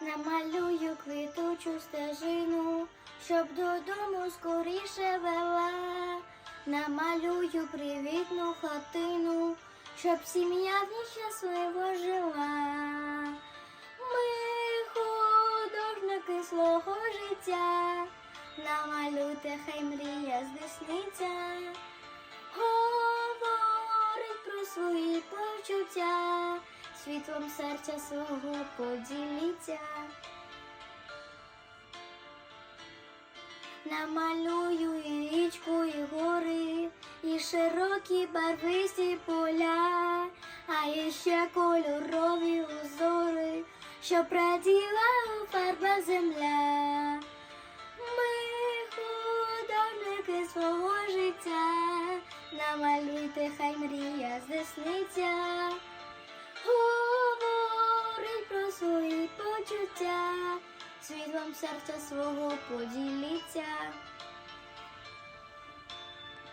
намалюю квітучу стежину, щоб додому скоріше вела, намалюю привітну хатину, щоб сім'я в ній щасливо жила. Ми художники свого життя, намалюйте, хай мрія здійсниться, говорить про свої почуття, світлом серця свого поділіться. Намалюю і річку, і гори, і широкі барвисті поля, а іще кольорові узори, що раділа фарба земля. Ми художники свого життя, намалюйте, хай мрія здійсниться. Світлом серця свого поділіться.